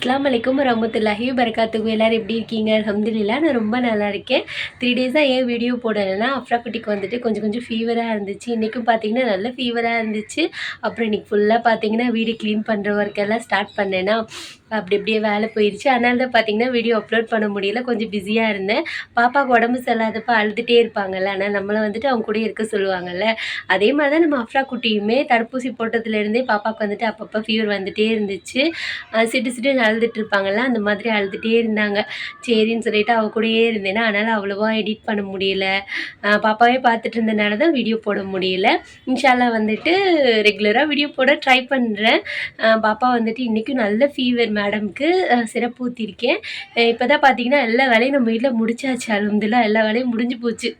அஸ்லாம் வலைக்கும் ரமத்துல்லாஹி பரகாத்துக்கு எல்லோரும் எப்படி இருக்கீங்க? அல்ஹம்துலில்லா நான் ரொம்ப நல்லா இருக்கேன். த்ரீ டேஸாக ஏன் வீடியோ போடலைன்னா அஃப்ரா குட்டிக்கு வந்துட்டு கொஞ்சம் கொஞ்சம் ஃபீவராக இருந்துச்சு. இன்றைக்கும் பார்த்தீங்கன்னா நல்ல ஃபீவராக இருந்துச்சு. அப்புறம் இன்றைக்கி ஃபுல்லாக பார்த்தீங்கன்னா வீடு க்ளீன் பண்ணுற ஒர்க் எல்லாம் ஸ்டார்ட் பண்ணேன்னா அப்படி அப்படியே வேலை போயிடுச்சு அதனால தான் பார்த்தீங்கன்னா வீடியோ அப்லோட் பண்ண முடியல. கொஞ்சம் பிஸியாக இருந்தேன். பாப்பாவுக்கு உடம்பு சரியில்லாதப்போ அழுதுகிட்டே இருப்பாங்கல்ல. ஆனால் நம்மளை வந்துட்டு அவங்க கூட இருக்க சொல்லுவாங்கல்ல. அதே மாதிரி தான் நம்ம அஃப்ரா குட்டியுமே தடுப்பூசி போட்டதுலேருந்தே பாப்பாவுக்கு வந்துட்டு அப்பப்போ ஃபீவர் வந்துட்டே இருந்துச்சு. சிட்டு சிட்டு அழுதுட்டு இருப்பாங்கல்ல. அந்த மாதிரி அழுதுகிட்டே இருந்தாங்க. சரின்னு சொல்லிட்டு அவள் கூடயே இருந்தேன்னா அதனால் அவ்வளோவா எடிட் பண்ண முடியல. பாப்பாவே பார்த்துட்டு இருந்தனால தான் வீடியோ போட முடியல. இன்ஷால்லாம் வந்துட்டு ரெகுலராக வீடியோ போட ட்ரை பண்ணுறேன் பாப்பா வந்துட்டு இன்றைக்கும் நல்ல ஃபீவர் மேடம்க்கு சிறப்பு ஊற்றிருக்கேன் இப்போ தான் பார்த்தீங்கன்னா எல்லா வேலையும் நம்ம வீட்டில் முடிச்சாச்சு. அலமதுல்லா எல்லா வேலையும் முடிஞ்சு போச்சு.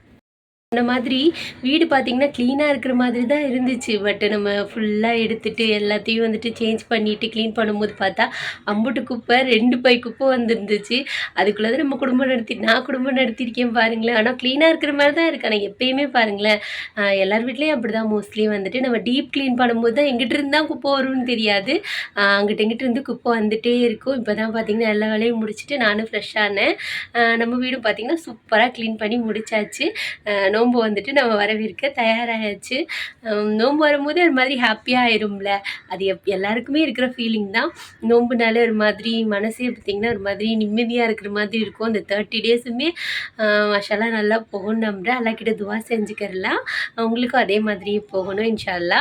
அந்த மாதிரி வீடு பார்த்தீங்கன்னா க்ளீனாக இருக்கிற மாதிரி தான் இருந்துச்சு. பட் நம்ம ஃபுல்லாக எடுத்துட்டு எல்லாத்தையும் வந்துட்டு சேஞ்ச் பண்ணிட்டு க்ளீன் பண்ணும்போது பார்த்தா அம்புட்டு குப்பை ரெண்டு பை குப்பை வந்துருந்துச்சு. அதுக்குள்ளே தான் நம்ம குடும்பம் நடத்தி நான் குடும்பம் நடத்தியிருக்கேன் பாருங்களேன். ஆனால் க்ளீனாக இருக்கிற மாதிரி தான் இருக்குது ஆனால் எப்பயுமே பாருங்களேன் எல்லார் வீட்லேயும் அப்படி தான் மோஸ்ட்லி வந்துட்டு நம்ம டீப் க்ளீன் பண்ணும்போது தான் எங்கிட்ட இருந்தால் குப்பை வரும்னு தெரியாது. அங்கிட்ட எங்கிட்ட இருந்து குப்பை வந்துட்டே இருக்கும். இப்போ தான் பார்த்தீங்கன்னா எல்லா வேலையும் முடிச்சுட்டு நானும் ஃப்ரெஷ்ஷானேன் நம்ம வீடும் பார்த்தீங்கன்னா சூப்பராக க்ளீன் பண்ணி முடிச்சாச்சு. நோன்பு வந்துட்டு நம்ம வரவேற்க தயாராகிடுச்சு நோன்பு வரும்போது ஒரு மாதிரி ஹாப்பியாக ஆயிரும்ல. அது எப் எல்லாருக்குமே இருக்கிற ஃபீலிங் தான். நோன்புனாலே ஒரு மாதிரி மனசே பார்த்திங்கன்னா ஒரு மாதிரி நிம்மதியாக இருக்கிற மாதிரி இருக்கும். அந்த தேர்ட்டி டேஸுமே மஷாலா நல்லா போகணும் நம்புறேன். அல்லா கிட்ட துவா செஞ்சுக்கிறலாம். அவங்களுக்கும் அதே மாதிரி போகணும் இன்ஷால்லா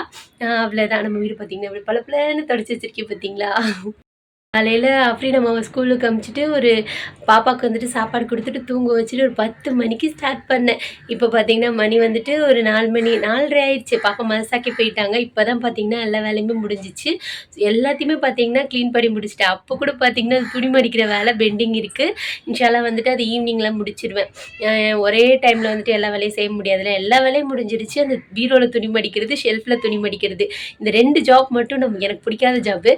அவ்வளோதான் நம்ம வீடு பார்த்திங்கன்னா அப்படி பல பலன்னு தொடச்சி வச்சிருக்கேன் பார்த்தீங்களா காலையில் ஃப்ரீடம் நம்ம ஸ்கூலுக்கு அமுச்சிட்டு ஒரு பாப்பாவுக்கு வந்துட்டு சாப்பாடு கொடுத்துட்டு தூங்க வச்சுட்டு ஒரு பத்து மணிக்கு ஸ்டார்ட் பண்ணேன். இப்போ பார்த்தீங்கன்னா மணி வந்துட்டு ஒரு நாலு மணி நாலரை ஆயிடுச்சு. பாப்பா மனசாக்கி போயிட்டாங்க. இப்போ தான் பார்த்தீங்கன்னா எல்லா வேலையுமே முடிஞ்சிச்சு. எல்லாத்தையுமே பார்த்தீங்கன்னா க்ளீன் பண்ணி முடிச்சிட்டேன். அப்போ கூட பார்த்தீங்கன்னா துணி மடிக்கிற வேலை பெண்டிங் இருக்குது இன்ஷாலாக வந்துட்டு அது ஈவினிங்கில் முடிச்சிடுவேன் ஒரே டைமில் வந்துட்டு எல்லா வேலையும் செய்ய முடியாதுல்ல. எல்லா வேலையும் முடிஞ்சிருச்சு. அந்த பீரோவில் துணி மடிக்கிறது ஷெல்ஃபில் துணி மடிக்கிறது. இந்த ரெண்டு ஜாப் மட்டும் நம்ம எனக்கு பிடிக்காத ஜாப்பு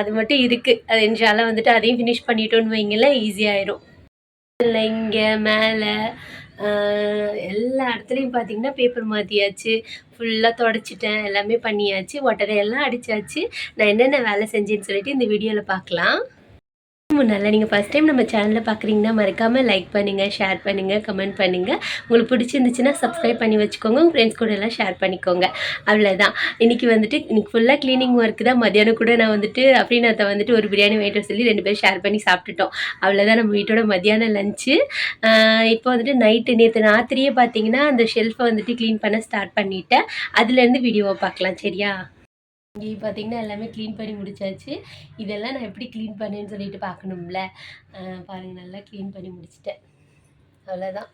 அது மட்டும் இருக்குது அது வந்துட்டு அதையும் ஃபினிஷ் பண்ணிட்டோன்னு வைங்களேன் ஈஸியாயிரும் இல்லை இங்கே மேலே எல்லா இடத்துலையும் பார்த்தீங்கன்னா பேப்பர் மாற்றியாச்சு ஃபுல்லாக தொடச்சிட்டேன் எல்லாமே பண்ணியாச்சு ஒட்டரையெல்லாம் அடித்தாச்சு நான் என்னென்ன வேலை செஞ்சேன்னு சொல்லிட்டு இந்த வீடியோவில் பார்க்கலாம் முன்னால் நீங்கள் ஃபஸ்ட் டைம் நம்ம சேனலில் பார்க்குறீங்கன்னா மறக்காமல் லைக் பண்ணுங்கள் ஷேர் பண்ணுங்கள் கமெண்ட் பண்ணுங்கள் உங்களுக்கு பிடிச்சிருந்துச்சுன்னா சப்ஸ்கிரைப் பண்ணி வச்சுக்கோங்க. உங்கள் ஃப்ரெண்ட்ஸ் கூட எல்லாம் ஷேர் பண்ணிக்கோங்க. அவ்வளோதான் இன்றைக்கி வந்துட்டு இன்றைக்கி ஃபுல்லாக க்ளீனிங் ஒர்க் தான். மத்தியானம் கூட நான் வந்துட்டு அப்படின்னாத்த வந்துட்டு ஒரு பிரியாணி வாங்கிட்டு சொல்லி ரெண்டு பேரும் ஷேர் பண்ணி சாப்பிட்டுட்டோம். அவ்வளோதான் நம்ம வீட்டோட மதியானம் லஞ்சு இப்போ வந்துட்டு நைட்டு நேற்று ராத்திரியே பார்த்தீங்கன்னா அந்த ஷெல்ஃபை வந்துட்டு க்ளீன் பண்ண ஸ்டார்ட் பண்ணிட்டேன். அதுலேருந்து வீடியோவை பார்க்கலாம் சரியா? இங்கே பார்த்தீங்கன்னா எல்லாமே க்ளீன் பண்ணி முடிச்சாச்சு. இதெல்லாம் நான் எப்படி க்ளீன் பண்ணேன்னு சொல்லிட்டு பார்க்கணும்ல பாருங்கள் நல்லா க்ளீன் பண்ணி முடிச்சிட்டேன். அவ்வளோதான்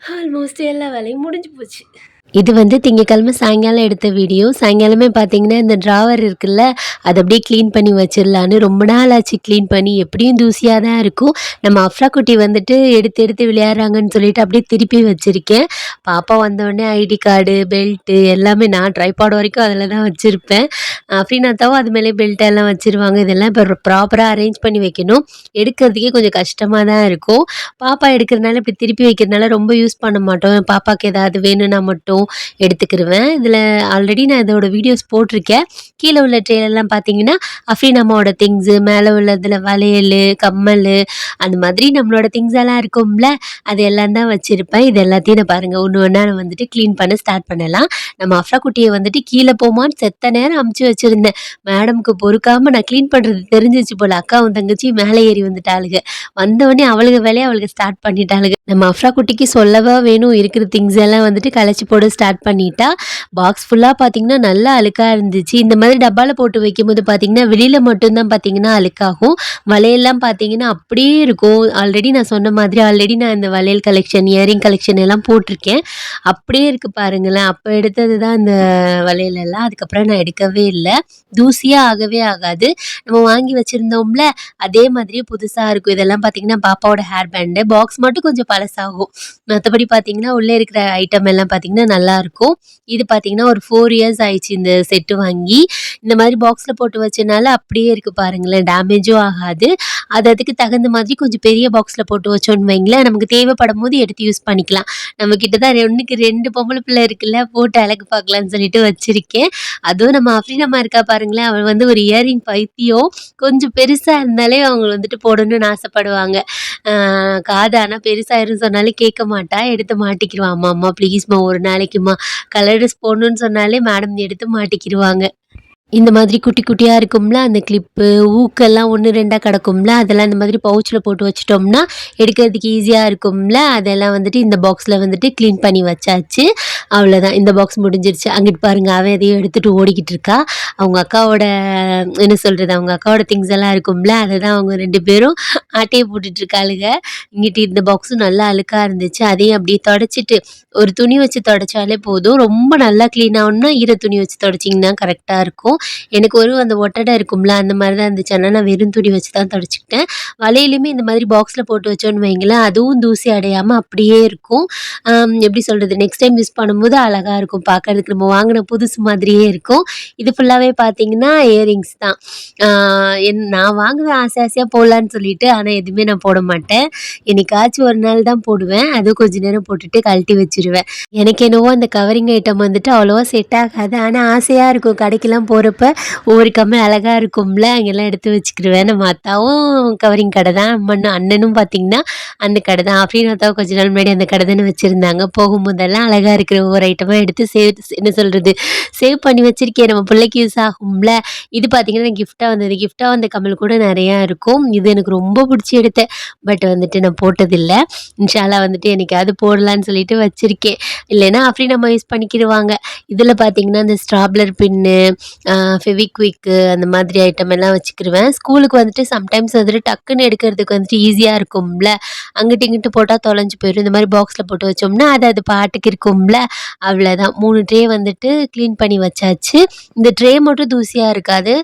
ஆல்மோஸ்ட் எல்லா வேலையும் முடிஞ்சு போச்சு. இது வந்து திங்கக்கிழமை சாயங்காலம் எடுத்த வீடியோ. சாயங்காலமே பார்த்தீங்கன்னா இந்த ட்ராவர் இருக்குல்ல அதை அப்படியே க்ளீன் பண்ணி வச்சிடலான்னு ரொம்ப நாள் ஆச்சு க்ளீன் பண்ணி. எப்படியும் தூசியாக தான் இருக்கும். நம்ம அஃப்ரா குட்டி வந்துட்டு எடுத்து எடுத்து விளையாடுறாங்கன்னு சொல்லிட்டு அப்படியே திருப்பி வச்சுருக்கேன். பாப்பா வந்தோடனே ஐடி கார்டு பெல்ட்டு எல்லாமே நான் ட்ரைபாட் வரைக்கும் அதில் தான் வச்சுருப்பேன். அப்படின்னாத்தாவும் அது மேலே பெல்ட் எல்லாம் வச்சுருவாங்க. இதெல்லாம் இப்போ ப்ராப்பராக அரேஞ்ச் பண்ணி வைக்கணும். எடுக்கிறதுக்கே கொஞ்சம் கஷ்டமாக தான் இருக்கும். பாப்பா எடுக்கிறதுனால இப்படி திருப்பி வைக்கிறதுனால ரொம்ப யூஸ் பண்ண மாட்டோம். பாப்பாவுக்கு ஏதாவது வேணும்னா மட்டும் எடுத்துக்கிருவேன். இதில் ஆல்ரெடி நான் இதோட வீடியோஸ் போட்டிருக்கேன். கீழே உள்ள ட்ரெயிலெல்லாம் பார்த்தீங்கன்னா அஃப்ரீன் அம்மாவோட திங்ஸு மேலே உள்ளதில் வளையல் கம்மல் அந்த மாதிரி நம்மளோட திங்ஸ் எல்லாம் இருக்கும்ல அது எல்லாம் தான் வச்சுருப்பேன். இது எல்லாத்தையும் நான் பாருங்கள் ஒன்று ஒன்றா நான் வந்துட்டு க்ளீன் பண்ண ஸ்டார்ட் பண்ணலாம். நம்ம அஃப்ரா குட்டியை வந்துட்டு கீழே போமான்னு செத்த நேரம் அமுச்சு வச்சுருந்தேன். மேடம்க்கு பொறுக்காமல் நான் க்ளீன் பண்ணுறது தெரிஞ்சிச்சு போல். அக்காவும் தங்கச்சி மேலே ஏறி வந்துட்டாளுங்க வந்தவொடனே அவளுக்கு வேலையை அவளுக்கு ஸ்டார்ட் பண்ணிட்டாளுங்க நம்ம அஃப்ரா குட்டிக்கு சொல்லவா வேணும் இருக்கிற திங்ஸ் எல்லாம் வந்துட்டு கலைச்சி போட ஸ்டார்ட் பண்ணிட்டா பாக்ஸ் ஃபுல்லாக பார்த்தீங்கன்னா நல்லா அழுக்காக இருந்துச்சு. இந்த மாதிரி டப்பாவில் போட்டு வைக்கும்போது பார்த்தீங்கன்னா வெளியில் மட்டும்தான் பார்த்தீங்கன்னா அழுக்காகும். வளையல்லாம் பார்த்தீங்கன்னா அப்படியே இருக்கும். ஆல்ரெடி நான் சொன்ன மாதிரி ஆல்ரெடி நான் இந்த வளையல் கலெக்ஷன் இயரிங் கலெக்ஷன் எல்லாம் போட்டிருக்கேன். அப்படியே இருக்குது பாருங்களேன். அப்போ எடுத்தது தான் இந்த வளையல் எல்லாம். அதுக்கப்புறம் நான் எடுக்கவே இல்லை. தூசியாக ஆகவே ஆகாது. நம்ம வாங்கி வச்சுருந்தோம்ல அதே மாதிரியே புதுசாக இருக்கும். இதெல்லாம் பார்த்தீங்கன்னா பாப்பாவோட ஹேர் பேண்டு பாக்ஸ் மட்டும் கொஞ்சம் பழசாகும். மற்றபடி பார்த்தீங்கன்னா உள்ளே இருக்கிற ஐட்டம் எல்லாம் பார்த்தீங்கன்னா நல்லாயிருக்கும் இது பார்த்தீங்கன்னா ஒரு ஃபோர் இயர்ஸ் ஆயிடுச்சு இந்த செட்டு வாங்கி. இந்த மாதிரி பாக்ஸில் போட்டு வச்சனால அப்படியே இருக்குது பாருங்களேன் டேமேஜும் ஆகாது. அது அதுக்கு தகுந்த மாதிரி கொஞ்சம் பெரிய பாக்ஸில் போட்டு வச்சோன்னு வைங்களேன் நமக்கு தேவைப்படும் போது எடுத்து யூஸ் பண்ணிக்கலாம். நம்ம கிட்ட தான் ஒன்றுக்கு ரெண்டு பொம்பளை பிள்ளை இருக்குல்ல போட்டு அழகு பார்க்கலாம்னு சொல்லிட்டு வச்சுருக்கேன். அதுவும் நம்ம அஃப்ரீனம்மா இருக்கா பாருங்களேன் அவள் வந்து ஒரு இயரிங் பைத்தியம் கொஞ்சம் பெருசாக இருந்தாலே அவங்க வந்துட்டு போடணும்னு ஆசைப்படுவாங்க. காது ஆனால் பெருசாயிரும் சொன்னாலே கேட்க மாட்டா எடுத்து மாட்டிக்கிடுவா. அம்மா அம்மா ப்ளீஸ்மா ஒரு கிடைக்குமா? கலர் ட்ரெஸ் போடணும்னு சொன்னாலே மேடம் எடுத்து மாட்டிக்கிடுவாங்க இந்த மாதிரி குட்டி குட்டியாக இருக்கும்ல அந்த கிளிப்பு ஊக்கெல்லாம் ஒன்று ரெண்டாக கிடக்கும்ல அதெல்லாம் இந்த மாதிரி பவுச்சில் போட்டு வச்சிட்டோம்னா எடுக்கிறதுக்கு ஈஸியாக இருக்கும்ல. அதெல்லாம் வந்துட்டு இந்த பாக்ஸில் வந்துட்டு க்ளீன் பண்ணி வச்சாச்சு. அவ்வளோதான் இந்த பாக்ஸ் முடிஞ்சிருச்சு. அங்கிட்டு பாருங்க அவன் எதையும் எடுத்துகிட்டு ஓடிக்கிட்டு இருக்கா. அவங்க அக்காவோட என்ன சொல்கிறது அவங்க அக்காவோட திங்ஸ் எல்லாம் இருக்கும்ல அதை தான் அவங்க ரெண்டு பேரும் ஆட்டையை போட்டுட்ருக்காளுங்க இங்கிட்டு இந்த பாக்ஸும் நல்லா அழுக்காக இருந்துச்சு. அதையும் அப்படியே தொடச்சிட்டு ஒரு துணி வச்சு தொடச்சாலே போதும். ரொம்ப நல்லா க்ளீன் ஆகணும்னா ஈர துணி வச்சு தொடச்சிங்கன்னா கரெக்டாக இருக்கும். எனக்கு ஒரு அந்த ஒட்டடை இருக்கும்ல அந்த மாதிரி தான் இருந்துச்சு ஆனால் நான் வெறும் துணி வச்சு தான் தொடச்சிக்கிட்டேன். வலையிலுமே இந்த மாதிரி பாக்ஸில் போட்டு வச்சோன்னு வைங்களேன் அதுவும் தூசி அடையாமல் அப்படியே இருக்கும். எப்படி சொல்கிறது நெக்ஸ்ட் டைம் யூஸ் பண்ணும்போது அழகாக இருக்கும். பார்க்கறதுக்கு நம்ம வாங்கின புதுசு மாதிரியே இருக்கும். இது ஃபுல்லாகவே பார்த்தீங்கன்னா இயரிங்ஸ் தான். என் நான் வாங்குவேன் ஆசை ஆசையாக போடலான்னு சொல்லிட்டு ஆனால் எதுவுமே நான் போட மாட்டேன். என்னைக்காச்சும் ஒரு நாள் தான் போடுவேன். அதுவும் கொஞ்ச நேரம் போட்டுட்டு கழட்டி வச்சிருவேன். எனக்கு என்னவோ அந்த கவரிங் ஐட்டம் வந்துட்டு அவ்வளோவா செட் ஆகாது. ஆனால் ஆசையாக இருக்கும். கடைக்கெல்லாம் போகிறப்ப ஒவ்வொரு கம்மல் அழகாக இருக்கும்ல அங்கெல்லாம் எடுத்து வச்சுக்கிடுவேன் நம்ம அத்தாவும் கவரிங் கடை தான் அம்மன் அண்ணனும் பார்த்தீங்கன்னா அந்த கடை தான். அப்படின்னு அத்தாவும் கொஞ்ச நாள் முன்னாடி அந்த கடை தானே வச்சுருந்தாங்க. போகும்போதெல்லாம் அழகாக இருக்கிற ஒவ்வொரு ஐட்டமாக எடுத்து சேவ் என்ன சொல்கிறது சேவ் பண்ணி வச்சுருக்கேன். நம்ம பிள்ளைக்கு யூஸ் ஆகும்ல. இது பார்த்தீங்கன்னா கிஃப்டாக வந்தது. கிஃப்டாக வந்த கம்மல் கூட நிறையா இருக்கும். இது எனக்கு ரொம்ப பிடிச்சி எடுத்தேன். பட் வந்துட்டு நான் போட்டதில்லை. இன்ஷாலா வந்துட்டு எனக்கு அது போடலான்னு சொல்லிட்டு வச்சுருக்கேன். இல்லைன்னா அப்படி நம்ம யூஸ் பண்ணிக்கிடுவாங்க இதில் பார்த்தீங்கன்னா இந்த ஸ்ட்ராப்லர் பின்னு ஃபெவிக்விக்கு அந்த மாதிரி ஐட்டம் எல்லாம் வச்சுக்கிடுவேன் ஸ்கூலுக்கு வந்துட்டு சம்டைம்ஸ் வந்துட்டு டக்குன்னு எடுக்கிறதுக்கு வந்துட்டு ஈஸியாக இருக்கும்ல. அங்கிட்டு இங்கிட்டு போட்டால் தொலைஞ்சு போயிடும். இந்த மாதிரி பாக்ஸில் போட்டு வச்சோம்னா அது அது பாட்டுக்கு இருக்கும்ல. அவ்வளோதான் மூணு ட்ரே வந்துட்டு க்ளீன் பண்ணி வச்சாச்சு. இந்த ட்ரே மட்டும் தூசியாக இருக்காது.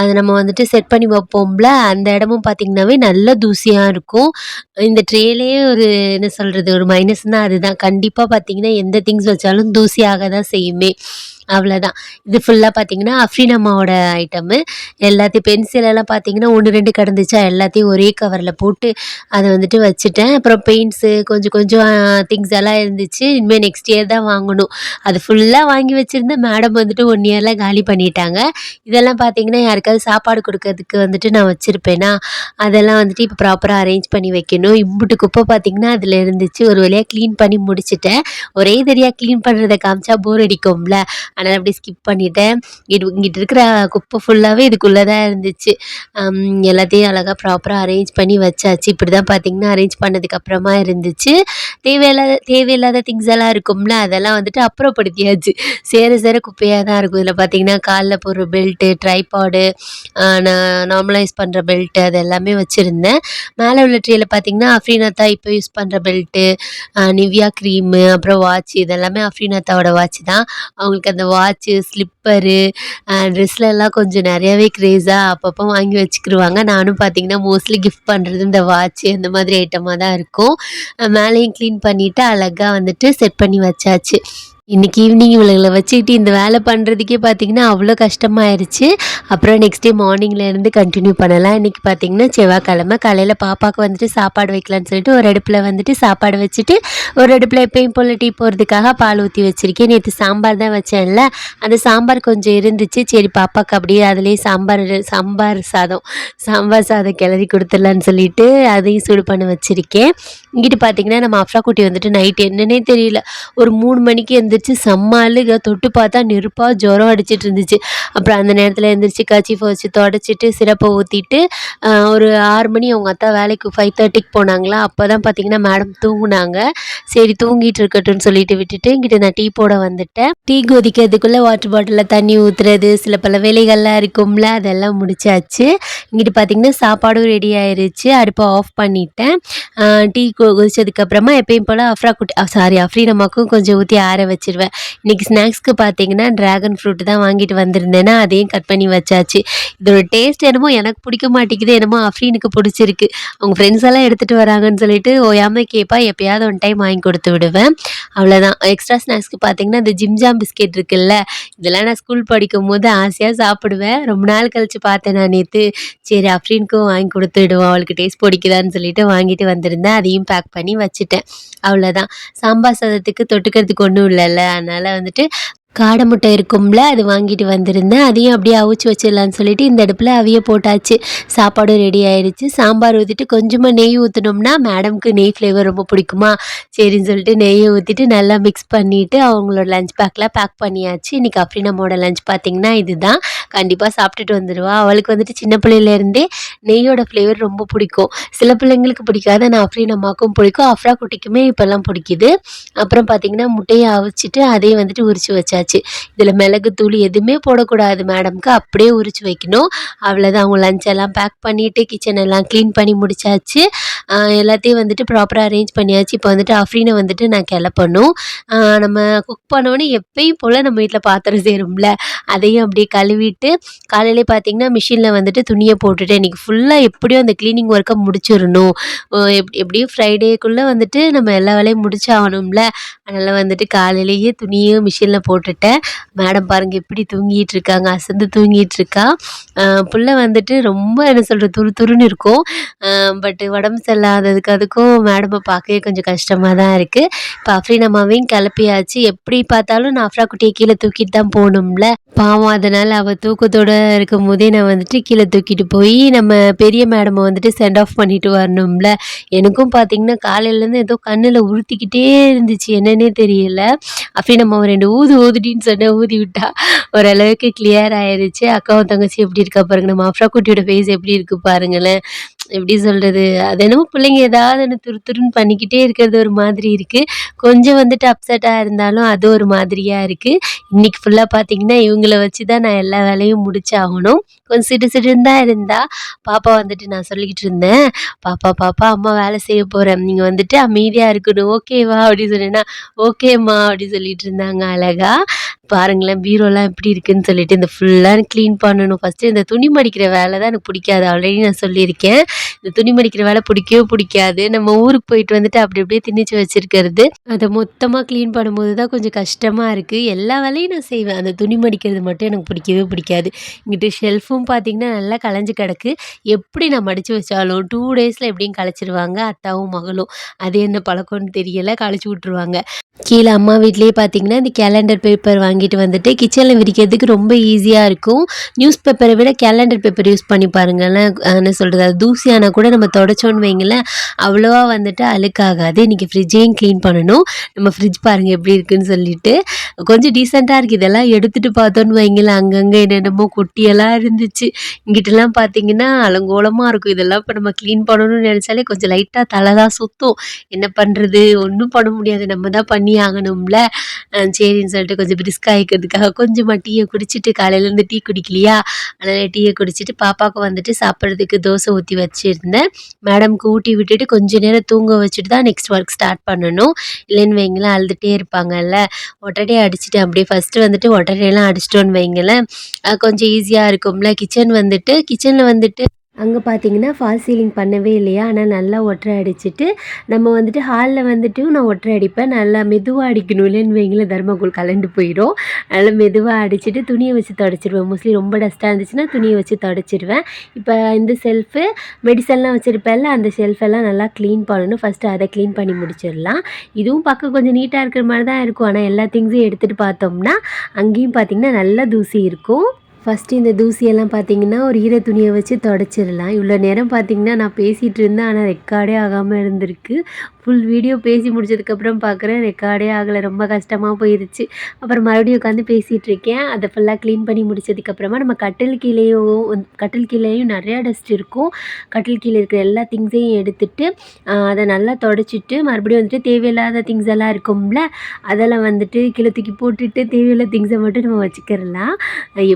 அதை நம்ம வந்துட்டு செட் பண்ணி வைப்போம்ல. அந்த இடமும் பார்த்திங்கனாவே நல்ல தூசியாக இருக்கும். இந்த ட்ரேலேயே ஒரு என்ன சொல்கிறது ஒரு மைனஸ்னால் அதுதான். கண்டிப்பாக பார்த்திங்கன்னா எந்த திங்ஸ் வச்சாலும் தூசியாக தான் செய்யுமே. அவ்வளோதான் இது ஃபுல்லாக பார்த்தீங்கன்னா அஃப்ரின் அம்மாவோட ஐட்டமு எல்லாத்தையும் பென்சிலெல்லாம் பார்த்தீங்கன்னா ஒன்று ரெண்டு கிடந்துச்சா எல்லாத்தையும் ஒரே கவரில் போட்டு அதை வந்துட்டு வச்சுட்டேன். அப்புறம் பெயிண்ட்ஸு கொஞ்சம் கொஞ்சம் திங்ஸ் எல்லாம் இருந்துச்சு. இனிமேல் நெக்ஸ்ட் இயர் தான் வாங்கணும். அது ஃபுல்லாக வாங்கி வச்சுருந்தேன் மேடம் வந்துட்டு ஒன் இயரில் காலி பண்ணிட்டாங்க. இதெல்லாம் பார்த்தீங்கன்னா யாருக்காவது சாப்பாடு கொடுக்கறதுக்கு வந்துட்டு நான் வச்சுருப்பேனா? அதெல்லாம் வந்துட்டு இப்போ ப்ராப்பராக அரேஞ்ச் பண்ணி வைக்கணும். இம்புட்டு குப்பை பார்த்தீங்கன்னா அதில் இருந்துச்சு. ஒரு வழியாக க்ளீன் பண்ணி முடிச்சுட்டேன். ஒரே தெரியாக க்ளீன் பண்ணுறத காமிச்சா போர் அடிக்கும்ல. அதனால் அப்படியே ஸ்கிப் பண்ணிட்டேன். இது இங்கிட்டு இருக்கிற குப்பை ஃபுல்லாகவே இதுக்குள்ளே தான் இருந்துச்சு எல்லாத்தையும் அழகாக ப்ராப்பராக அரேஞ்ச் பண்ணி வச்சாச்சு. இப்படி தான் பார்த்தீங்கன்னா அரேஞ்ச் பண்ணதுக்கப்புறமா இருந்துச்சு. தேவையில்லாத தேவையில்லாத திங்ஸ் எல்லாம் இருக்கும்ல அதெல்லாம் வந்துட்டு அப்புறப்படுத்தியாச்சு. சேர சேர குப்பையாக தான் இருக்கும். இதில் பார்த்தீங்கன்னா காலில் போடுற பெல்ட்டு ட்ரைபாடு நான் நார்மலைஸ் பண்ணுற பெல்ட்டு அது எல்லாமே வச்சுருந்தேன். மேலே உள்ள ட்ரீயில் பார்த்தீங்கன்னா அஃப்ரீனாத்தா இப்போ யூஸ் பண்ணுற பெல்ட்டு நிவ்யா க்ரீமு அப்புறம் வாட்ச் இதெல்லாமே அஃப்ரீனாத்தாவோட வாட்ச் தான். அவங்களுக்கு அந்த வாட்ச்சு ஸ்லிப்பரு ட்ரெஸ்லலாம் கொஞ்சம் நிறையாவே க்ரேஸாக அப்பப்போ வாங்கி வச்சுக்கிருவாங்க. நானும் பார்த்தீங்கன்னா மோஸ்ட்லி கிஃப்ட் பண்ணுறது இந்த வாட்ச்சு அந்த மாதிரி ஐட்டமாக தான் இருக்கும். மேலேயும் க்ளீன் பண்ணிவிட்டு அழகாக வந்துட்டு செட் பண்ணி வச்சாச்சு. இன்றைக்கி ஈவினிங் இவளுகளை வச்சுக்கிட்டு இந்த வேலை பண்ணுறதுக்கே பார்த்தீங்கன்னா அவ்வளோ கஷ்டமாயிருச்சு. அப்புறம் நெக்ஸ்ட் டே மார்னிங்லேருந்து கண்டினியூ பண்ணலாம். இன்றைக்கி பார்த்தீங்கன்னா செவ்வாய்க்கிழமை காலையில் பாப்பாவுக்கு வந்துட்டு சாப்பாடு வைக்கலான்னு சொல்லிட்டு ஒரு அடுப்பில் வந்துட்டு சாப்பாடு வச்சுட்டு ஒரு அடுப்பில் எப்பயும் போல் டீ போகிறதுக்காக பால் ஊற்றி வச்சுருக்கேன். நேற்று சாம்பார் தான் வச்சேன்ல. அந்த சாம்பார் கொஞ்சம் இருந்துச்சு. சரி பாப்பாவுக்கு அப்படியே அதுலேயே சாம்பார் சாம்பார் சாதம் சாம்பார் சாதம் கிளறி கொடுத்துடலான்னு சொல்லிட்டு அதையும் சூடு பண்ண வச்சுருக்கேன். இங்கிட்டு பார்த்தீங்கன்னா நம்ம அஃப்ரா குட்டி வந்துட்டு நைட் என்னன்னே தெரியல. ஒரு மூணு மணிக்கு எழுந்திரிச்சு செம்ம அழுக. தொட்டு பார்த்தா நெருப்பாக ஜுரம் அடிச்சிட்டு இருந்துச்சு. அப்புறம் அந்த நேரத்தில் எழுந்திரிச்சு கச்சிஃபை வச்சு தொடச்சிட்டு சிறப்பை ஊற்றிட்டு ஒரு ஆறு மணி அவங்க அத்தா வேலைக்கு ஃபைவ் தேர்ட்டிக்கு போனாங்களா? அப்போ தான் பார்த்தீங்கன்னா மேடம் தூங்குனாங்க. சரி தூங்கிட்டு இருக்கட்டும்னு சொல்லிட்டு விட்டுட்டு இங்கிட்ட நான் டீ போட வந்துட்டேன். டீ கொதிக்கிறதுக்குள்ளே வாட்டர் பாட்டிலில் தண்ணி ஊற்றுறது சில பல வேலைகள்லாம் இருக்கும்ல அதெல்லாம் முடிச்சாச்சு. இங்கிட்டு பார்த்தீங்கன்னா சாப்பாடும் ரெடி ஆயிருச்சு. அடுப்பை ஆஃப் பண்ணிட்டேன். டீ கொதிச்சதுக்கப்புறமா எப்பயும் போல் அஃப்ரா குட்டி சாரி அஃப்ரீன் அம்மாவுக்கும் கொஞ்சம் ஊற்றி ஆற வச்சிருவேன். இன்றைக்கி ஸ்நாக்ஸ்க்கு பார்த்தீங்கன்னா ட்ராகன் ஃப்ரூட் தான் வாங்கிட்டு வந்திருந்தேன்னா அதையும் கட் பண்ணி வச்சாச்சு. இதோட டேஸ்ட் என்னமோ எனக்கு பிடிக்க மாட்டேங்குது என்னமோ அஃப்ரீனுக்கு பிடிச்சிருக்கு. அவங்க ஃப்ரெண்ட்ஸ் எல்லாம் எடுத்துகிட்டு வராங்கன்னு சொல்லிட்டு ஓயாமல் கேட்பா எப்பயாவது ஒன் டைம் வாங்கி கொடுத்து விடுவேன். அவ்வளோதான் எக்ஸ்ட்ரா ஸ்நாக்ஸ்க்கு பார்த்தீங்கன்னா இந்த ஜிம்ஜாம் பிஸ்கெட் இருக்குல்ல இதெல்லாம் நான் ஸ்கூல் படிக்கும் போது ஆசையாக சாப்பிடுவேன். ரொம்ப நாள் கழிச்சு பார்த்தேன் நான் நேற்று சரி அஃப்ரீனுக்கும் வாங்கி கொடுத்து விடுவோம் அவளுக்கு டேஸ்ட் பிடிக்குதான்னு சொல்லிட்டு வாங்கிட்டு வந்திருந்தேன். அதையும் பேக் பண்ணி வச்சுட்டேன். அவ்வளோதான் சாம்பார் சாதத்துக்கு தொட்டுக்கிறதுக்கு ஒன்றும் இல்லைல்ல. அதனால் வந்துட்டு காடை முட்டை இருக்கும்ல அது வாங்கிட்டு வந்திருந்தேன். அதையும் அப்படியே அவிச்சு வச்சிடலான்னு சொல்லிட்டு இந்த அடுப்பில் அவிய போட்டாச்சு. சாப்பாடும் ரெடி ஆயிடுச்சு. சாம்பார் ஊற்றிட்டு கொஞ்சமாக நெய் ஊற்றினோம்னா மேடம்க்கு நெய் ஃப்ளேவர் ரொம்ப பிடிக்குமா? சரின்னு சொல்லிட்டு நெய்யை ஊற்றிட்டு நல்லா மிக்ஸ் பண்ணிவிட்டு அவங்களோட லஞ்ச் பேக்கில் பேக் பண்ணியாச்சு. இன்றைக்கி அஃப்ரீனமோட லஞ்ச் பார்த்திங்கன்னா இதுதான். கண்டிப்பாக சாப்பிட்டுட்டு வந்துடுவா அவளுக்கு வந்துட்டு சின்ன பிள்ளையிலேருந்தே நெய்யோட ஃப்ளேவர் ரொம்ப பிடிக்கும். சில பிள்ளைங்களுக்கு பிடிக்காத நான் அஃப்ரீன் அம்மாவுக்கும் பிடிக்கும். அஃப்ரா குட்டிக்குமே இப்போல்லாம் பிடிக்குது. அப்புறம் பார்த்திங்கன்னா முட்டையை அவிச்சிட்டு அதையும் வந்துட்டு உரிச்சு வச்சாச்சு. இதில் மிளகு தூள் எதுவுமே போடக்கூடாது மேடம்க்கு அப்படியே உரிச்சு வைக்கணும். அவ்வளோதான் அவங்க லஞ்செல்லாம் பேக் பண்ணிவிட்டு கிச்சன் எல்லாம் க்ளீன் பண்ணி முடிச்சாச்சு. எல்லாத்தையும் வந்துட்டு ப்ராப்பராக அரேஞ்ச் பண்ணியாச்சு. இப்போ வந்துட்டு அஃப்ரீனை வந்துட்டு நான் கிளப்பணும். நம்ம குக் பண்ணோன்னே எப்பயும் போல் நம்ம வீட்டில் பாத்திரம் சேரும்ல அதையும் அப்படியே கழுவிட்டு காலையிலே பார்த்தீங்கன்னா மிஷினில் வந்துட்டு துணியை போட்டுட்டு இன்றைக்கி ஃபுல்லாக எப்படியும் அந்த க்ளீனிங் ஒர்க்கை முடிச்சிடணும். எப் எப்படியும் ஃப்ரைடேக்குள்ளே வந்துட்டு நம்ம எல்லா வேலையும் முடிச்சாகணும்ல. அதனால் வந்துட்டு காலையிலேயே துணியும் மிஷினில் போட்டு போட்டுட்டேன் மேடம் பாருங்கள் எப்படி தூங்கிட்டு இருக்காங்க அசந்து தூங்கிட்டு இருக்கா ஆஹ் புள்ள வந்துட்டு ரொம்ப என்ன சொல்கிறது துரு துருன்னு இருக்கும். பட் உடம்பு சரியில்லாததுக்கு அதுக்கும் மேடமை பார்க்கவே கொஞ்சம் கஷ்டமாக தான் இருக்குது இப்போ அஃப்ரீன் அம்மாவையும் கிளப்பியாச்சு. எப்படி பார்த்தாலும் நான் அஃப்ரா குட்டியை கீழே தூக்கிட்டு தான் போகணும்ல. பாவம் அதனால் அவள் தூக்கத்தோடு இருக்கும் போதே நான் வந்துட்டு கீழே தூக்கிட்டு போய் நம்ம பெரிய மேடமை வந்துட்டு சென்ட் ஆஃப் பண்ணிட்டு வரணும்ல. எனக்கும் பார்த்தீங்கன்னா காலையிலேருந்து ஏதோ கண்ணில் உறுத்திக்கிட்டே இருந்துச்சு. என்னன்னே தெரியல. அப்படி நம்ம ரெண்டு ஊது ஊதுடின்னு சொன்ன ஊதி விட்டா. ஓரளவுக்கு கிளியர் ஆயிடுச்சு அக்காவும் தங்கச்சி எப்படி இருக்கா பாருங்க நம்ம அஃப்ரா குட்டியோட ஃபேஸ் எப்படி இருக்குது பாருங்களேன். எப்படி சொல்கிறது அது என்னமோ பிள்ளைங்க ஏதாவது ஒன்று துரு துருன்னு பண்ணிக்கிட்டே இருக்கிறது ஒரு மாதிரி இருக்குது கொஞ்சம் வந்துட்டு அப்செட்டாக இருந்தாலும் அது ஒரு மாதிரியாக இருக்குது இன்றைக்கி ஃபுல்லாக பார்த்தீங்கன்னா இவங்கள வச்சு தான் நான் எல்லா வேலையும் முடிச்சாகணும் கொஞ்சம் சிடு சிடுன்னு தான் பாப்பா வந்துட்டு நான் சொல்லிக்கிட்டு இருந்தேன். பாப்பா பாப்பா அம்மா வேலை செய்ய போகிறேன் நீங்கள் வந்துட்டு அமைதியாக இருக்கணும். ஓகேவா அப்படின்னு சொன்னேன்னா ஓகேம்மா அப்படி சொல்லிட்டு இருந்தாங்க அழகாக பாருங்களேன் பீரோலாம் எப்படி இருக்குன்னு சொல்லிட்டு இந்த ஃபுல்லாக க்ளீன் பண்ணணும். ஃபஸ்ட்டு இந்த துணி மடிக்கிற வேலை தான் எனக்கு பிடிக்காது. ஆல்ரெடி நான் சொல்லியிருக்கேன். இந்த துணி மடிக்கிற வேலை பிடிக்கவே பிடிக்காது. நம்ம ஊருக்கு போயிட்டு வந்துட்டு அப்படி அப்படியே திணிச்சு வச்சிருக்கிறது. அதை மொத்தமாக க்ளீன் பண்ணும்போது தான் கொஞ்சம் கஷ்டமாக இருக்குது எல்லா வேலையும் நான் செய்வேன். அந்த துணி மடிக்கிறது மட்டும் எனக்கு பிடிக்கவே பிடிக்காது. இங்கிட்டு ஷெல்ஃபும் பார்த்தீங்கன்னா நல்லா களைஞ்சு கிடக்கு. எப்படி நான் மடித்து வச்சாலும் டூ டேஸில் எப்படியும் கலைச்சிருவாங்க அத்தாவும் மகளும். அது என்ன பழக்கம்னு தெரியலை. களைச்சி விட்ருவாங்க கீழே அம்மா வீட்லேயே பார்த்தீங்கன்னா இந்த கேலண்டர் பேப்பர் வாங்கிட்டு வந்துட்டு கிச்சனில் விரிக்கிறதுக்கு ரொம்ப ஈஸியாக இருக்கும். நியூஸ் பேப்பரை விட கேலண்டர் பேப்பர் யூஸ் பண்ணி பாருங்களேன். என்ன சொல்கிறது அது ஊசியானா கூட நம்ம தொடச்சோன்னு வைங்களேன் அவ்வளோவா வந்துட்டு அழுக்காகாது. இன்றைக்கி ஃப்ரிட்ஜையும் க்ளீன் பண்ணணும். நம்ம ஃப்ரிட்ஜ் பாருங்கள் எப்படி இருக்குன்னு சொல்லிட்டு. கொஞ்சம் டீசெண்டாக இருக்குது இதெல்லாம் எடுத்துகிட்டு பார்த்தோன்னு வைங்களேன் அங்கங்கே என்னென்னமோ குட்டியெல்லாம் இருந்துச்சு. இங்கிட்டலாம் பார்த்தீங்கன்னா அலங்கோலமாக இருக்கும். இதெல்லாம் இப்போ நம்ம க்ளீன் பண்ணணும்னு நினச்சாலே கொஞ்சம் லைட்டாக தலை தான் சுற்றும் என்ன பண்ணுறது ஒன்றும் பண்ண முடியாது. நம்ம தான் பண்ணி ஆகணும்ல. சரின்னு சொல்லிட்டு கொஞ்சம் பிரிஸ்க் ஆகிக்கிறதுக்காக கொஞ்சமாக டீயை குடிச்சிட்டு காலையிலேருந்து டீ குடிக்கலையா? அதனால் டீயை குடிச்சிட்டு பாப்பாவுக்கு வந்துட்டு சாப்பிட்றதுக்கு தோசை ஊற்றி வச்சுருந்தேன். மேடம்க்கு ஊட்டி விட்டுட்டு கொஞ்ச நேரம் தூங்க வச்சுட்டு தான் நெக்ஸ்ட் ஒர்க் ஸ்டார்ட் பண்ணணும். இல்லைன்னு வைங்களேன் அழுதுகிட்டே இருப்பாங்கல்ல. ஒட்டடை அடிச்சுட்டு அப்படியே ஃபஸ்ட்டு வந்துட்டு ஒட்டடையெல்லாம் அடிச்சிட்டோன்னு வைங்களேன். கொஞ்சம் ஈஸியாக இருக்கும்ல. கிச்சன் வந்துட்டு கிச்சனில் வந்துட்டு அங்கே பார்த்தீங்கன்னா ஃபால் சீலிங் பண்ணவே இல்லையா? ஆனால் நல்லா ஒற்றை அடிச்சுட்டு நம்ம வந்துட்டு ஹாலில் வந்துட்டு நான் ஒற்றை அடிப்பேன். நல்லா மெதுவாக அடிக்கணும் இல்லைன்னு வைங்களேன். தர்மகோல் கலண்டு போயிடும். நல்லா மெதுவாக அடிச்சுட்டு துணியை வச்சு தொடச்சிடுவேன் மோஸ்ட்லி ரொம்ப டஸ்ட்டாக இருந்துச்சுன்னா துணியை வச்சு தொடச்சிடுவேன் இப்போ இந்த செல்ஃபு மெடிசன்லாம் வச்சுருப்பேன்ல அந்த ஷெல்ஃபெல்லாம் நல்லா க்ளீன் பண்ணணும். ஃபஸ்ட்டு அதை க்ளீன் பண்ணி முடிச்சிடலாம். இதுவும் பார்க்க கொஞ்சம் நீட்டாக இருக்கிற மாதிரி தான் இருக்கும். ஆனால் எல்லா திங்ஸையும் எடுத்துகிட்டு பார்த்தோம்னா அங்கேயும் பார்த்திங்கன்னா நல்லா தூசி இருக்கும். ஃபஸ்ட்டு இந்த தூசியெல்லாம் பார்த்தீங்கன்னா ஒரு ஈர துணியை வச்சு தொடச்சிடலாம். இவ்வளோ நேரம் பார்த்தீங்கன்னா நான் பேசிகிட்டு இருந்தேன் ஆனால் ரெக்கார்டே ஆகாமல் இருந்திருக்கு. ஃபுல் வீடியோ பேசி முடிச்சதுக்கப்புறம் பார்க்குறேன் ரெக்கார்டே ஆகலை ரொம்ப கஷ்டமாக போயிருச்சு. அப்புறம் மறுபடியும் உட்காந்து பேசிகிட்டு இருக்கேன். அதை ஃபுல்லாக க்ளீன் பண்ணி முடிச்சதுக்கப்புறமா நம்ம கட்டில் கீழேயும் கட்டில் கீழேயும் நிறையா டஸ்ட் இருக்கும். கட்டில் கீழே இருக்கிற எல்லா திங்ஸையும் எடுத்துட்டு அதை நல்லா தொடச்சிட்டு மறுபடியும் வந்துட்டு தேவையில்லாத திங்ஸ் எல்லாம் இருக்கும்ல அதெல்லாம் வந்துட்டு கீழே தூக்கி போட்டுட்டு தேவையில்லாத திங்ஸை மட்டும் நம்ம வச்சுக்கிறலாம்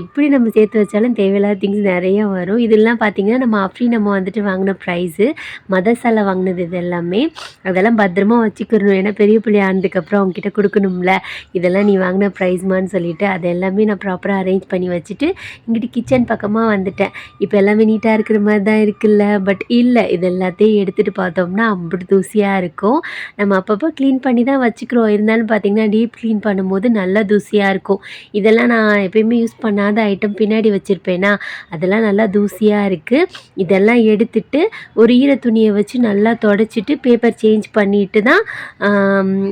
எப்படி நம்ம சேர்த்து வச்சாலும் தேவையில்லாத திங்ஸ் நிறைய வரும். இதெல்லாம் பார்த்தீங்கன்னா நம்ம அப்படி நம்ம வந்துட்டு வாங்கின ப்ரைஸு மதர்ஸால வாங்கினது இது எல்லாமே. அதெல்லாம் பத்திரமா வச்சுக்கிறணும் ஏன்னா பெரிய பிள்ளை ஆனதுக்கப்புறம் அவங்ககிட்ட கொடுக்கணும்ல. இதெல்லாம் நீ வாங்கின ப்ரைஸ்மான்னு சொல்லிட்டு அது எல்லாமே நான் ப்ராப்பராக அரேஞ்ச் பண்ணி வச்சுட்டு இங்கிட்டு கிச்சன் பக்கமாக வந்துட்டேன். இப்போ எல்லாமே நீட்டாக இருக்கிற மாதிரி தான் இருக்குல்ல. பட் இல்லை இது எல்லாத்தையும் எடுத்துகிட்டு பார்த்தோம்னா அப்படி தூசியாக இருக்கும். நம்ம அப்பப்போ க்ளீன் பண்ணி தான் வச்சுக்கிறோம். இருந்தாலும் பார்த்தீங்கன்னா டீப் க்ளீன் பண்ணும்போது நல்லா தூசியாக இருக்கும். இதெல்லாம் நான் எப்பயுமே யூஸ் பண்ணாத ஐட்டம் பின்னாடி வச்சுருப்பேனா? அதெல்லாம் நல்லா தூசியாக இருக்குது இதெல்லாம் எடுத்துட்டு ஒரு ஈர துணியை வச்சு நல்லா தொடச்சிட்டு பேப்பர் சேஞ்ச் பண்ணிட்டு தான்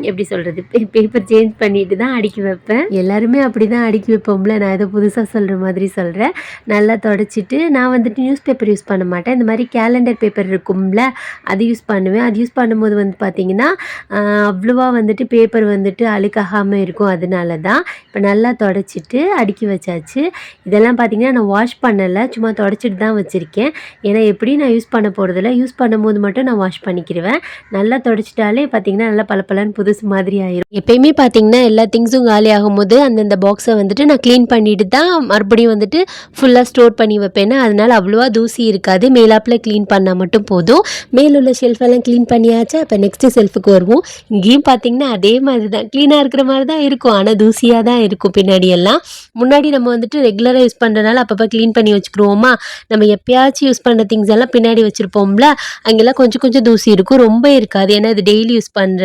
எப்படி சொல்கிறது பேப்பர் சேஞ்ச் பண்ணிட்டு தான் அடுக்கி வைப்பேன். எல்லாருமே அப்படி தான் அடுக்கி வைப்போம்ல. நான் ஏதோ புதுசாக சொல்கிற மாதிரி சொல்கிறேன் நல்லா தொடச்சிட்டு நான் வந்துட்டு நியூஸ் பேப்பர் யூஸ் பண்ண மாட்டேன். இந்த மாதிரி கேலண்டர் பேப்பர் இருக்கும்ல அது யூஸ் பண்ணுவேன். அது யூஸ் பண்ணும்போது வந்து பார்த்திங்கன்னா அவ்வளோவா வந்துட்டு பேப்பர் வந்துட்டு அழுக்காகாமல் இருக்கும். அதனால தான் இப்போ நல்லா தொடச்சிட்டு அடுக்கி வச்சாச்சு. இதெல்லாம் பார்த்திங்கன்னா நான் வாஷ் பண்ணலை. சும்மா தொடச்சிட்டு தான் வச்சுருக்கேன். ஏன்னா எப்படியும் நான் யூஸ் பண்ண போகிறதில்ல யூஸ் பண்ணும்போது மட்டும் நான் வாஷ் பண்ணிக்கிடுவேன் நல்லா தொடச்சிட்டாலே பார்த்திங்கன்னா நல்லா பளபளன்னு புதுசு மாதிரி ஆயிரும். எப்பயுமே பார்த்திங்கன்னா எல்லா திங்ஸும் காலி ஆகும்போது அந்தந்த பாக்ஸை வந்துட்டு நான் க்ளீன் பண்ணிட்டு தான் மறுபடியும் வந்துட்டு ஃபுல்லாக ஸ்டோர் பண்ணி வைப்பேன்னா அதனால் அவ்வளோவா தூசி இருக்காது. மேலாப்பில் க்ளீன் பண்ணால் மட்டும் போதும். மேலுள்ள ஷெல்ஃபெல்லாம் க்ளீன் பண்ணியாச்சு? அப்போ நெக்ஸ்ட்டு செல்ஃபுக்கு வருவோம். இங்கேயும் பார்த்திங்கன்னா அதே மாதிரி தான் க்ளீனாக இருக்கிற மாதிரி தான் இருக்கும். ஆனால் தூசியாக தான் இருக்கும் பின்னாடி எல்லாம் முன்னாடி நம்ம வந்துட்டு ரெகுலர் ரெகுலராக யூஸ் பண்ணுறதுனால அப்பப்போ க்ளீன் பண்ணி வச்சுக்கிடுவோமா? நம்ம எப்பயாச்சும் யூஸ் பண்ணுற திங்ஸ் எல்லாம் பின்னாடி வச்சுருப்போம்ல அங்கெல்லாம் கொஞ்சம் கொஞ்சம் தூசி இருக்கும். ரொம்ப இருக்காது. ஏன்னா இது டெய்லி யூஸ் பண்ணுற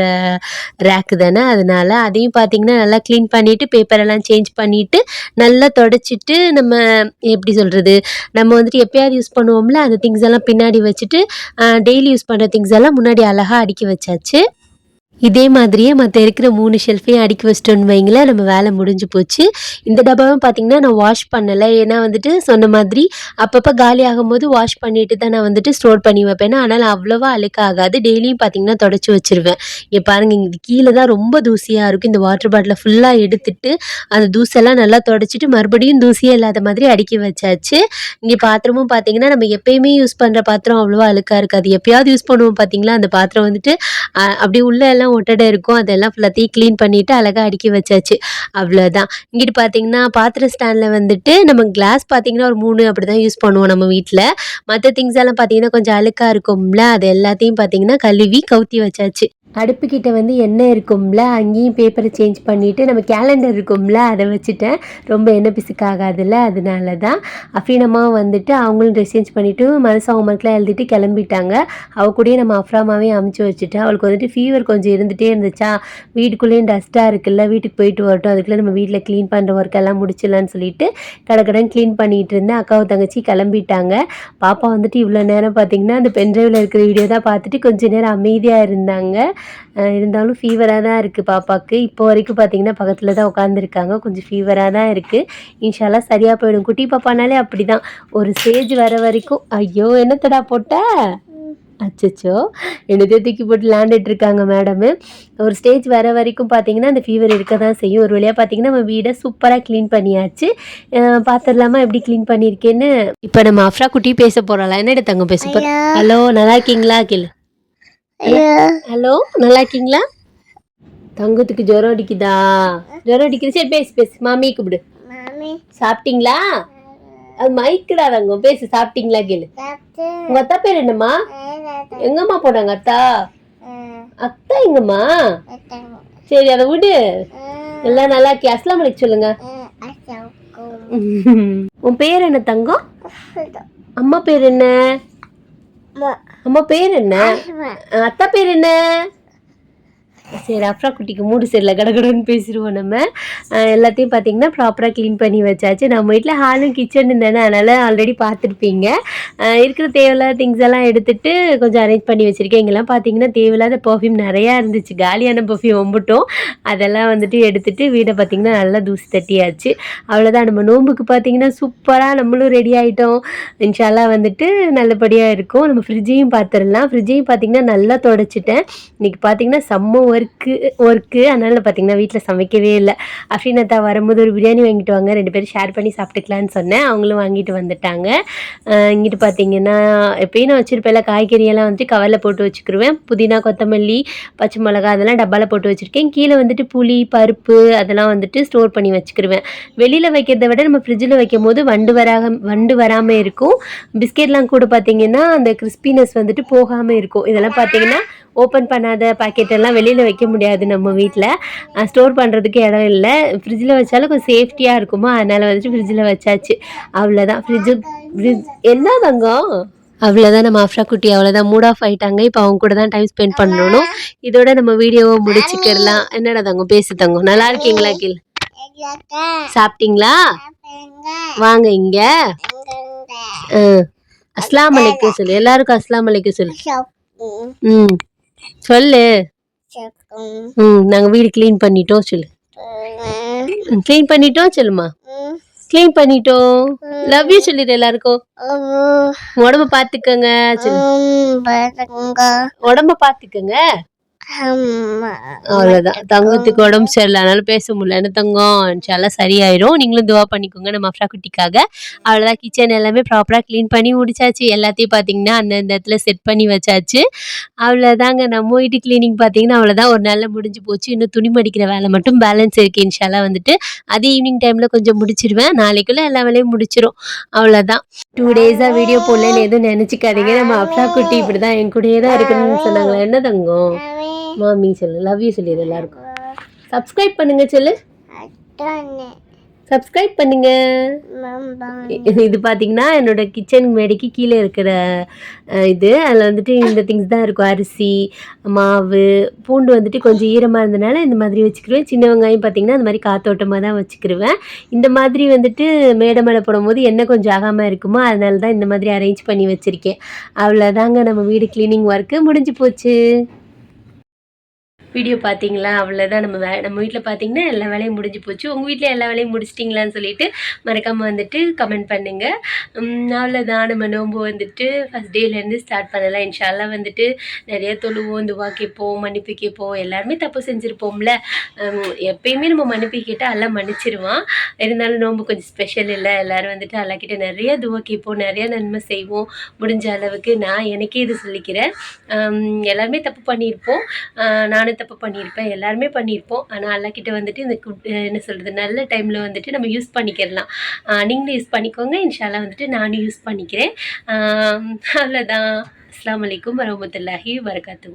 ரேக்கு தானே. அதனால அதையும் பார்த்தீங்கன்னா நல்லா க்ளீன் பண்ணிவிட்டு பேப்பரெல்லாம் சேஞ்ச் பண்ணிவிட்டு நல்லா தொடச்சிட்டு நம்ம எப்படி சொல்கிறது நம்ம வந்துட்டு எப்பயாவது யூஸ் பண்ணுவோம்ல அந்த திங்ஸ் எல்லாம் பின்னாடி வச்சுட்டு டெய்லி யூஸ் பண்ணுற திங்ஸ் எல்லாம் முன்னாடி அழகாக அடுக்கி வச்சாச்சு. இதே மாதிரியே மற்ற இருக்கிற மூணு ஷெல்ஃபையும் அடுக்கி வச்சிட்டோன்னு வைங்களேன் நம்ம வேலை முடிஞ்சு போச்சு. இந்த டப்பாவும் பார்த்தீங்கன்னா நான் வாஷ் பண்ணலை. ஏன்னா வந்துட்டு சொன்ன மாதிரி அப்பப்போ காலி ஆகும்போது வாஷ் பண்ணிட்டு தான் நான் வந்துட்டு ஸ்டோர் பண்ணி வைப்பேன். ஆனால் அவ்வளோவா அழுக்காகாது டெய்லியும் பார்த்தீங்கன்னா தொடச்சி வச்சிருவேன். இங்கே பாருங்கள் இங்கே கீழே தான் ரொம்ப தூசியாக இருக்கும். இந்த வாட்டர் பாட்டிலை ஃபுல்லாக எடுத்துட்டு அந்த தூசெல்லாம் நல்லா தொடச்சிட்டு மறுபடியும் தூசியே இல்லாத மாதிரி அடுக்கி வச்சாச்சு. இங்கே பாத்திரமும் பார்த்தீங்கன்னா நம்ம எப்பயுமே யூஸ் பண்ணுற பாத்திரம் அவ்வளோவா அழுக்காக இருக்காது. எப்பயாவது யூஸ் பண்ணுவோம் பார்த்தீங்களா அந்த பாத்திரம் வந்துட்டு அப்படி உள்ள எல்லாம் ஒட்டடை இருக்கும். அதெல்லாம் ஃபுல்லாத்தையும் க்ளீன் பண்ணிவிட்டு அழகாக அடுக்கி வச்சாச்சு. அவ்வளோதான் இங்கிட்டு பார்த்தீங்கன்னா பாத்திர ஸ்டாண்டில் வந்துட்டு நம்ம கிளாஸ் பார்த்திங்கன்னா ஒரு மூணு அப்படி தான் யூஸ் பண்ணுவோம் நம்ம வீட்டில் மற்ற திங்ஸ் எல்லாம் பார்த்தீங்கன்னா கொஞ்சம் அழுக்காக இருக்கும்ல அது எல்லாத்தையும் பார்த்தீங்கன்னா கழுவி கவுத்தி வச்சாச்சு. அடுப்புக்கிட்ட வந்து எண்ணெய் இருக்கும்ல அங்கேயும் பேப்பரை சேஞ்ச் பண்ணிவிட்டு நம்ம கேலண்டர் இருக்கும்ல அதை வச்சுட்டேன். ரொம்ப எண்ணெய் பிசுக்காகாதுல்ல அதனால தான் அஃபீனம்மா வந்துட்டு அவங்களும் ட்ரெஸ் சேஞ்ச் பண்ணிவிட்டு மனசு அவங்க மட்டும் எழுதிட்டு கிளம்பிட்டாங்க. அவ கூடயே நம்ம அஃப்ராமாவே அமுச்சு வச்சுட்டேன் அவளுக்கு வந்துட்டு ஃபீவர் கொஞ்சம் இருந்துகிட்டே இருந்துச்சா? வீட்டுக்குள்ளேயும் டஸ்ட்டாக இருக்குல்ல வீட்டுக்கு போயிட்டு வரட்டும் அதுக்குள்ளே நம்ம வீட்டில் க்ளீன் பண்ணுற ஒர்க் எல்லாம் முடிச்சிடலான்னு சொல்லிட்டு கடக்கடன் க்ளீன் பண்ணிகிட்டு இருந்தேன். அக்காவும் தங்கச்சி கிளம்பிட்டாங்க. பாப்பா வந்துட்டு இவ்வளோ நேரம் பார்த்தீங்கன்னா அந்த பென்ட்ரைவில் இருக்கிற வீடியோ தான் பார்த்துட்டு கொஞ்ச நேரம் அமைதியாக இருந்தாங்க. இருந்தாலும் ஃபீவராக தான் இருக்குது பாப்பாவுக்கு இப்போ வரைக்கும் பார்த்தீங்கன்னா பக்கத்தில் தான் உட்காந்துருக்காங்க கொஞ்சம் ஃபீவராக தான் இருக்குது இன்ஷால்லா சரியாக போயிடும். குட்டி பாப்பானாலே அப்படி தான் ஒரு ஸ்டேஜ் வர வரைக்கும் ஐயோ என்னத்தடா போட்ட? அச்சச்சோ. என்னதே தூக்கி போட்டு விளாண்டுட்டு இருக்காங்க மேடமு ஒரு ஸ்டேஜ் வர வரைக்கும் பார்த்தீங்கன்னா அந்த ஃபீவர் இருக்க தான் செய்யும். ஒரு வழியாக பார்த்தீங்கன்னா நம்ம வீடை சூப்பராக க்ளீன் பண்ணியாச்சு. பார்த்துடலாமா எப்படி க்ளீன் பண்ணியிருக்கேன்னு. இப்போ நம்ம அஃப்ரா குட்டி பேச போகிறோம்ல என்ன தங்க பேச போகிறோம் ஹலோ நல்லா இருக்கீங்களா? கேளு. ஹலோ. நல்லா இருக்கீங்களா? தங்கத்துக்கு ஜுரம் அடிக்குதா? ஜுரம் அடிக்குது. சரி பேசு பேசு. மாமி கூப்பிடு. சாப்பிட்டீங்களா? அது மைக்குடா தங்கம். பேசு சாப்பிட்டீங்களா கேளு. உங்க அத்தா பேர் என்னம்மா? எங்கம்மா போனாங்க அத்தா? அத்தா எங்கம்மா? சரி அதை விடு. எல்லாம் நல்லா இருக்கே. அஸ்லாம் வலைக்கும் சொல்லுங்க. உன் பேர் என்ன தங்கம்? அம்மா பேர் என்ன? அம்மா. பேர் என்ன? அத்தா பேர் என்ன? சரி அப்ரா குட்டிக்கு மூடு சரியில்லை கடகடன்னு பேசிடுவோம் நம்ம. எல்லாத்தையும் பார்த்தீங்கன்னா ப்ராப்பராக க்ளீன் பண்ணி வச்சாச்சு. நம்ம வீட்டில் ஹாலும் கிச்சன் தானே அதனால் ஆல்ரெடி பார்த்துருப்பீங்க இருக்கிற தேவையில்லாத திங்ஸ் எல்லாம் எடுத்துட்டு கொஞ்சம் அரேஞ்ச் பண்ணி வச்சுருக்கேன். இங்கெல்லாம் பார்த்தீங்கன்னா தேவையில்லாத பர்ஃப்யூம் நிறையா இருந்துச்சு. காலியான பர்ஃப்யூம் ஒம்பட்டும். அதெல்லாம் வந்துட்டு எடுத்துட்டு வீடை பார்த்தீங்கன்னா நல்லா தூசி தட்டியாச்சு. அவ்வளோதான் நம்ம நோம்புக்கு பார்த்தீங்கன்னா சூப்பராக நம்மளும் ரெடி ஆகிட்டோம் இன்ஷால்லா வந்துட்டு நல்லபடியாக இருக்கும். நம்ம ஃப்ரிட்ஜையும் பார்த்துடலாம் ஃப்ரிட்ஜையும் பார்த்தீங்கன்னா நல்லா தொடச்சிட்டேன். இன்றைக்கி பார்த்தீங்கன்னா செம்ம ஒர்க்கு ஒர்க்கு அதனால் பார்த்தீங்கன்னா வீட்டில் சமைக்கவே இல்லை. அஃப்ரீனத்தா வரும்போது ஒரு பிரியாணி வாங்கிட்டு வாங்க. ரெண்டு பேரும் ஷேர் பண்ணி சாப்பிட்டுக்கலான்னு சொன்னேன். அவங்களும் வாங்கிட்டு வந்துட்டாங்க. இங்கிட்டு பார்த்தீங்கன்னா எப்பயும் நான் வச்சுருப்பேன் காய்கறியெல்லாம் வந்துட்டு கவரில் போட்டு வச்சுக்கிருவேன். புதினா கொத்தமல்லி பச்சை மிளகா அதெல்லாம் டப்பாவில் போட்டு வச்சுருக்கேன். கீழே வந்துட்டு புளி பருப்பு அதெல்லாம் வந்துட்டு ஸ்டோர் பண்ணி வச்சுக்கிருவேன். வெளியில் வைக்கிறத விட நம்ம ஃப்ரிட்ஜில் வைக்கும் போது வண்டு வராக வண்டு வராமல் இருக்கும். பிஸ்கெட்லாம் கூட பார்த்தீங்கன்னா அந்த கிறிஸ்பினஸ் வந்துட்டு போகாமல் இருக்கும். இதெல்லாம் பார்த்தீங்கன்னா ஓப்பன் பண்ணாத பாக்கெட் எல்லாம் வெளியில் வைக்க முடியாது நம்ம வீட்டில் ஸ்டோர் பண்ணுறதுக்கு இடம் இல்லை. ஃப்ரிட்ஜில் வச்சாலும் கொஞ்சம் சேஃப்டியாக இருக்குமா? அதனால் வந்துட்டு ஃப்ரிட்ஜில் வச்சாச்சு. அவ்வளோதான் ஃப்ரிட்ஜு ஃப்ரிட்ஜ் என்ன தங்கம்? அவ்வளோதான் நம்ம அஃப்ரா குட்டி. அவ்வளோதான் மூட் ஆஃப் ஆயிட்டாங்க. இப்போ அவங்க கூட தான் டைம் ஸ்பெண்ட் பண்ணணும். இதோட நம்ம வீடியோவை முடிச்சுக்கிடலாம். என்னடா தங்கம்? பேசு தங்கம். நல்லா இருக்கீங்களா கீழ் சாப்பிட்டீங்களா? வாங்க இங்க. ஆ. அஸ்ஸலாமு அலைக்கும் சொல்லு. எல்லாருக்கும் அஸ்ஸலாமு அலைக்கும் சொல்லு. ம். சொல்லு. ம் நாங்கள் வீடு க்ளீன் பண்ணிட்டோம் சொல்லு. க்ளீன் பண்ணிட்டோம் சொல்லுமா. க்ளீன் பண்ணிட்டோம். லவ் யூ சொல்லிடு எல்லாருக்கும். உடம்ப பார்த்துக்கங்க சொல்லு. உடம்ப பார்த்துக்கங்க அவ்வளோதான் தங்கத்துக்கு உடம்பு சரியில்லை அதனால பேச முடியல என்ன தங்கம். இன்ஷால்லாம் சரியாயிரும். நீங்களும் துவா பண்ணிக்கோங்க நம்ம அஃப்ரா குட்டிக்காக. அவ்வளோதான் கிச்சன் எல்லாமே ப்ராப்பராக க்ளீன் பண்ணி முடிச்சாச்சு. எல்லாத்தையும் பார்த்தீங்கன்னா அந்தந்த இடத்துல செட் பண்ணி வச்சாச்சு. அவ்வளோதாங்க நம்ம வீட்டு க்ளீனிங் பார்த்தீங்கன்னா அவ்வளோதான் ஒரு நாளில் முடிஞ்சு போச்சு. இன்னும் துணி மடிக்கிற வேலை மட்டும் பேலன்ஸ் இருக்குது இன்ஷால்லாம் வந்துட்டு அது ஈவினிங் டைமில் கொஞ்சம் முடிச்சிடுவேன் நாளைக்குள்ளே எல்லா வேலையும் முடிச்சிடும் அவ்வளோதான் டூ டேஸாக வீடியோ போடலன்னு எதுவும் நினச்சிக்காதீங்க. நம்ம அஃப்ரா குட்டி இப்படி தான் என் கூடயே தான் இருக்கணும்னு சொன்னாங்களே? என்ன தங்கம்? மாமி சொல்லு லவ் யூ சொல்லிடு எல்லாருக்கும் சப்ஸ்கிரைப் பண்ணுங்க சொல்லு. சப்ஸ்கிரைப் பண்ணுங்க. இது பார்த்தீங்கன்னா என்னோட கிச்சன் மேடைக்கு கீழே இருக்கிற இது. அதில் வந்துட்டு இந்த திங்ஸ் தான் இருக்கும். அரிசி மாவு பூண்டு வந்துட்டு கொஞ்சம் ஈரமாக இருந்தனால இந்த மாதிரி வச்சுக்கிருவேன். சின்ன வெங்காயம் பார்த்தீங்கன்னா இந்த மாதிரி காத்தோட்டமாக தான் வச்சுக்கிருவேன். இந்த மாதிரி வந்துட்டு மேடை மேலே போடும்போது எண்ணெய் கொஞ்சம் ஆகாமல் இருக்குமோ அதனால தான் இந்த மாதிரி அரேஞ்ச் பண்ணி வச்சுருக்கேன். அவ்வளோதாங்க நம்ம வீடு க்ளீனிங் ஒர்க்கு முடிஞ்சு போச்சு. வீடியோ பார்த்தீங்களா அவ்வளோதான் நம்ம வே நம்ம வீட்டில் பார்த்தீங்கன்னா எல்லா வேலையும் முடிஞ்சு போச்சு. உங்கள் வீட்டில் எல்லா வேலையும் முடிச்சிட்டிங்களான்னு சொல்லிட்டு மறக்காமல் வந்துட்டு கமெண்ட் பண்ணுங்கள் அவ்வளோதான் நம்ம நோன்பு வந்துட்டு ஃபஸ்ட் டேலேருந்து ஸ்டார்ட் பண்ணலாம். இன்ஷால்லாம் வந்துட்டு நிறைய தொழுவோம் துவா கேட்போம் மன்னிப்பு கேட்போம். எல்லாருமே தப்பு செஞ்சுருப்போம்ல. எப்பயுமே நம்ம மன்னிப்பு கேட்டால் எல்லாம் மன்னிச்சிருவான். இருந்தாலும் நோன்பு கொஞ்சம் ஸ்பெஷல் இல்லை. எல்லோரும் வந்துட்டு அல்லா கிட்ட நிறைய துவா கேட்போம் நிறைய நன்மை செய்வோம். முடிஞ்ச அளவுக்கு நான் எனக்கே இது சொல்லிக்கிறேன். எல்லாருமே தப்பு பண்ணியிருப்போம். நானும் தப்பு பண்ணியிருப்பேன் எல்லாருமே பண்ணியிருப்போம் ஆனால் அல்லா கிட்ட வந்துட்டு இந்த குட் என்ன சொல்கிறது நல்ல டைமில் வந்துட்டு நம்ம யூஸ் பண்ணிக்கிடலாம் நீங்களும் யூஸ் பண்ணிக்கோங்க. இன்ஷால்லா வந்துட்டு நானும் யூஸ் பண்ணிக்கிறேன். அவ்வளோதான் அஸ்லாம் வலைக்கம் வரமத்துல்லாஹி வரகாத்து